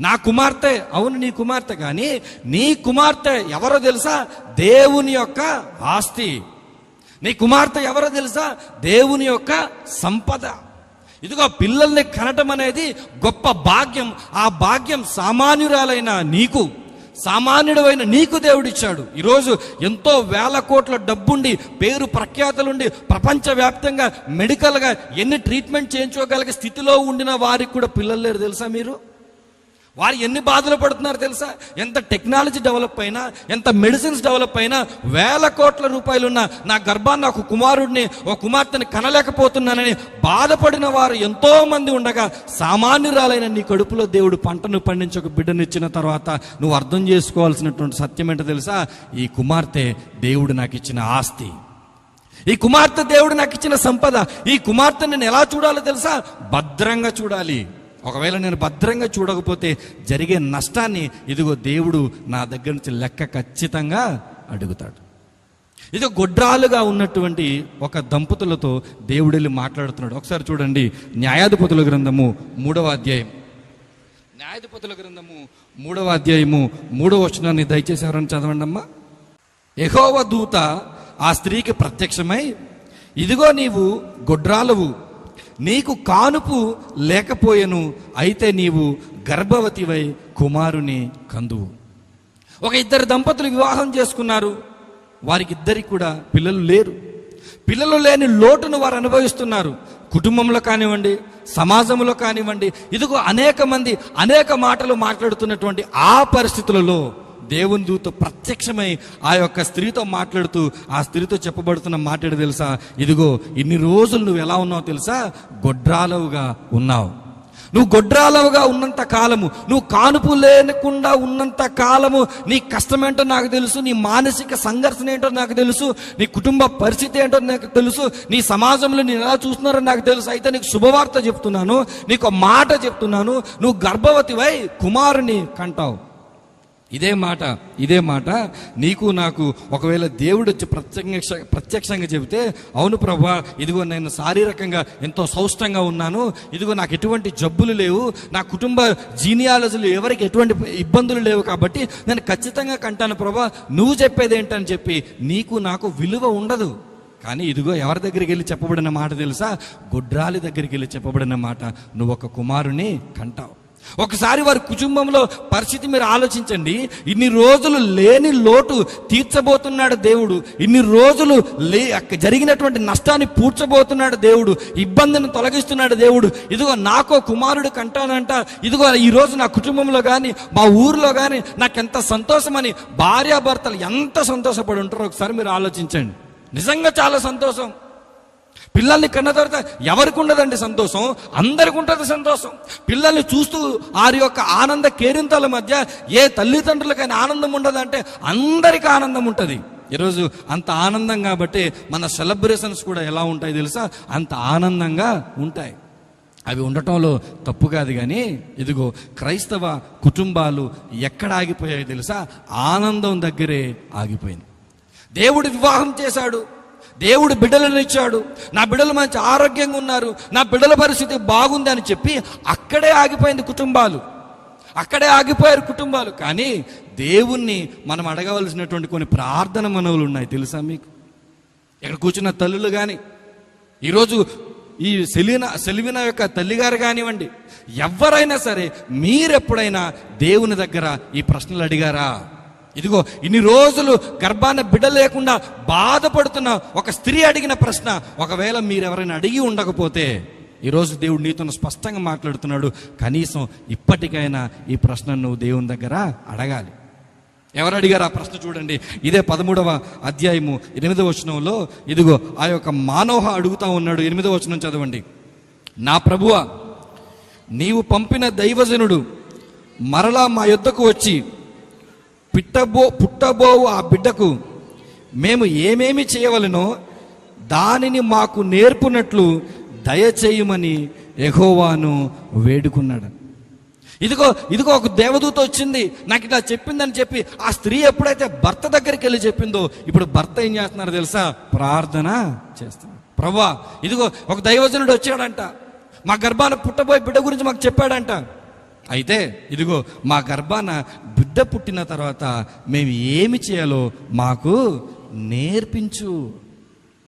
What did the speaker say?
నా కుమార్తె అవును నీ కుమార్తె కానీ నీ కుమార్తె ఎవరో తెలుసా? దేవుని యొక్క ఆస్తి. నీ కుమార్తె ఎవరో తెలుసా? దేవుని యొక్క సంపద. ఇదిగో పిల్లల్ని కనటం అనేది గొప్ప భాగ్యం. ఆ భాగ్యం సామాన్యురాలైన నీకు సామాన్యుడైన నీకు దేవుడిచ్చాడు. ఈరోజు ఎంతో వేల కోట్ల డబ్బుండి పేరు ప్రఖ్యాతలుండి ప్రపంచవ్యాప్తంగా మెడికల్గా ఎన్ని ట్రీట్మెంట్ చేయించుకోగలిగే స్థితిలో ఉండిన వారికి కూడా పిల్లలు లేరు తెలుసా మీరు? వారు ఎన్ని బాధలు పడుతున్నారు తెలుసా? ఎంత టెక్నాలజీ డెవలప్ అయినా ఎంత మెడిసిన్స్ డెవలప్ అయినా వేల కోట్ల రూపాయలున్న నా గర్భాన్ని ఒక కుమారుడిని ఒక కుమార్తెని కనలేకపోతున్నానని బాధపడిన వారు ఎంతో మంది ఉండగా సామాన్యురాలైన నీ కడుపులో దేవుడు పంటను పండించి ఒక బిడ్డనిచ్చిన తర్వాత నువ్వు అర్థం చేసుకోవాల్సినటువంటి సత్యం ఏంటో తెలుసా? ఈ కుమార్తె దేవుడు నాకు ఇచ్చిన ఆస్తి. ఈ కుమార్తె దేవుడు నాకు ఇచ్చిన సంపద. ఈ కుమార్తె నేను ఎలా చూడాలో తెలుసా? భద్రంగా చూడాలి. ఒకవేళ నేను భద్రంగా చూడకపోతే జరిగే నష్టాన్ని ఇదిగో దేవుడు నా దగ్గర నుంచి లెక్క ఖచ్చితంగా అడుగుతాడు. ఇది గొడ్రాలుగా ఉన్నటువంటి ఒక దంపతులతో దేవుడు వెళ్ళి మాట్లాడుతున్నాడు. ఒకసారి చూడండి న్యాయాధిపతుల గ్రంథము మూడవ అధ్యాయం. న్యాయాధిపతుల గ్రంథము మూడవ అధ్యాయము మూడవ వచనాన్ని దయచేసి ఎవరైనా చదవండి అమ్మా. యహోవ దూత ఆ స్త్రీకి ప్రత్యక్షమై ఇదిగో నీవు గొడ్రాలవు నీకు కానుపు లేకపోయెను అయితే నీవు గర్భవతివై కుమారుని కందువు. ఒక ఇద్దరు దంపతులు వివాహం చేసుకున్నారు. వారికి ఇద్దరికి కూడా పిల్లలు లేరు. పిల్లలు లేని లోటును వారు అనుభవిస్తున్నారు. కుటుంబంలో కానివ్వండి సమాజంలో కానివ్వండి ఇదిగో అనేక మంది అనేక మాటలు మాట్లాడుతున్నటువంటి ఆ పరిస్థితులలో దేవుని దూత ప్రత్యక్షమై ఆ యొక్క స్త్రీతో మాట్లాడుతూ ఆ స్త్రీతో చెప్పబడుతున్న మాట్లాడి తెలుసా? ఇదిగో ఇన్ని రోజులు నువ్వు ఎలా ఉన్నావు తెలుసా? గొడ్రాలవుగా ఉన్నావు. నువ్వు గొడ్రాలవుగా ఉన్నంత కాలము నువ్వు కానుపు లేకుండా ఉన్నంత కాలము నీ కష్టమేంటో నాకు తెలుసు నీ మానసిక సంఘర్షణ ఏంటో నాకు తెలుసు నీ కుటుంబ పరిస్థితి ఏంటో నాకు తెలుసు నీ సమాజంలో నేను ఎలా చూస్తున్నారో నాకు తెలుసు. అయితే నీకు శుభవార్త చెప్తున్నాను నీకు మాట చెప్తున్నాను నువ్వు గర్భవతివై కుమారుని కంటావు. ఇదే మాట ఇదే మాట. నీకు నాకు ఒకవేళ దేవుడు వచ్చి ప్రత్యక్ష ప్రత్యక్షంగా చెబితే అవును ప్రభా ఇదిగో నేను శారీరకంగా ఎంతో సౌష్టంగా ఉన్నాను. ఇదిగో నాకు ఎటువంటి జబ్బులు లేవు. నా కుటుంబ జీనియాలజీలు ఎవరికి ఎటువంటి ఇబ్బందులు లేవు కాబట్టి నేను ఖచ్చితంగా కంటాను ప్రభా. నువ్వు చెప్పేది ఏంటని చెప్పి నీకు నాకు విలువ ఉండదు. కానీ ఇదిగో ఎవరి దగ్గరికి వెళ్ళి చెప్పబడిన మాట తెలుసా? గుడ్రాలి దగ్గరికి వెళ్ళి చెప్పబడిన మాట. నువ్వు ఒక కుమారుని కంటావు. ఒకసారి వారి కుటుంబంలో పరిస్థితి మీరు ఆలోచించండి. ఇన్ని రోజులు లేని లోటు తీర్చబోతున్నాడు దేవుడు. ఇన్ని రోజులు లే జరిగినటువంటి నష్టాన్ని పూడ్చబోతున్నాడు దేవుడు. ఇబ్బందిని తొలగిస్తున్నాడు దేవుడు. ఇదిగో నాకో కుమారుడు కంటానంట. ఇదిగో ఈ రోజు నా కుటుంబంలో కానీ మా ఊర్లో కానీ నాకెంత సంతోషమని భార్యాభర్తలు ఎంత సంతోషపడి ఉంటారో ఒకసారి మీరు ఆలోచించండి. నిజంగా చాలా సంతోషం. పిల్లల్ని కన్న తర్వాత ఎవరికి ఉండదండి సంతోషం? అందరికి ఉంటుంది సంతోషం. పిల్లల్ని చూస్తూ వారి యొక్క ఆనంద కేరింతల మధ్య ఏ తల్లిదండ్రులకైనా ఆనందం ఉండదంటే అందరికీ ఆనందం ఉంటుంది. ఈరోజు అంత ఆనందం కాబట్టి మన సెలబ్రేషన్స్ కూడా ఎలా ఉంటాయి తెలుసా? అంత ఆనందంగా ఉంటాయి. అవి ఉండటంలో తప్పు కాదు కానీ ఇదిగో క్రైస్తవ కుటుంబాలు ఎక్కడ ఆగిపోయాయి తెలుసా? ఆనందం దగ్గరే ఆగిపోయింది. దేవుడు వివాహం చేశాడు. దేవుడు బిడ్డలను ఇచ్చాడు. నా బిడ్డలు మంచి ఆరోగ్యంగా ఉన్నారు. నా బిడ్డల పరిస్థితి బాగుంది అని చెప్పి అక్కడే ఆగిపోయింది కుటుంబాలు. అక్కడే ఆగిపోయారు కుటుంబాలు. కానీ దేవుణ్ణి మనం అడగవలసినటువంటి కొన్ని ప్రార్థన మనవులు ఉన్నాయి తెలుసా మీకు? ఇక్కడ కూర్చున్న తల్లులు కానీ ఈరోజు ఈ సెలీనా సెలివిన యొక్క తల్లిగారు కానివ్వండి ఎవరైనా సరే మీరెప్పుడైనా దేవుని దగ్గర ఈ ప్రశ్నలు అడిగారా? ఇదిగో ఇన్ని రోజులు గర్భాన బిడ్డ లేకుండా బాధపడుతున్న ఒక స్త్రీ అడిగిన ప్రశ్న ఒకవేళ మీరెవరైనా అడిగి ఉండకపోతే ఈరోజు దేవుడు నీతో స్పష్టంగా మాట్లాడుతున్నాడు కనీసం ఇప్పటికైనా ఈ ప్రశ్న నువ్వు దేవుని దగ్గర అడగాలి. ఎవరు అడిగారు ఆ ప్రశ్న చూడండి. ఇదే పదమూడవ అధ్యాయము ఎనిమిదవ వచనంలో ఇదిగో ఆ యొక్క మానోహ అడుగుతా ఉన్నాడు. ఎనిమిదవ వచనం చదవండి. నా ప్రభువ నీవు పంపిన దైవజనుడు మరలా మా యొద్దకు వచ్చి పిట్టబో పుట్టబోవు ఆ బిడ్డకు. మేము ఏమేమి చేయవలనో దానిని మాకు నేర్పునట్లు దయచేయమని ఎహోవాను వేడుకున్నాడు. ఇదిగో ఇదిగో ఒక దేవదూత వచ్చింది. నాకు ఇట్లా చెప్పిందని చెప్పి ఆ స్త్రీ ఎప్పుడైతే భర్త దగ్గరికి వెళ్ళి చెప్పిందో ఇప్పుడు భర్త ఏం చేస్తున్నారు తెలుసా? ప్రార్థన చేస్తున్నారు. ప్రవ్వా ఇదిగో ఒక దైవజనుడు వచ్చాడంట. మా గర్భాన పుట్టబోయే బిడ్డ గురించి మాకు చెప్పాడంట. అయితే ఇదిగో మా గర్భాన బిడ్డ పుట్టిన తర్వాత మేము ఏమి చేయాలో మాకు నేర్పించు.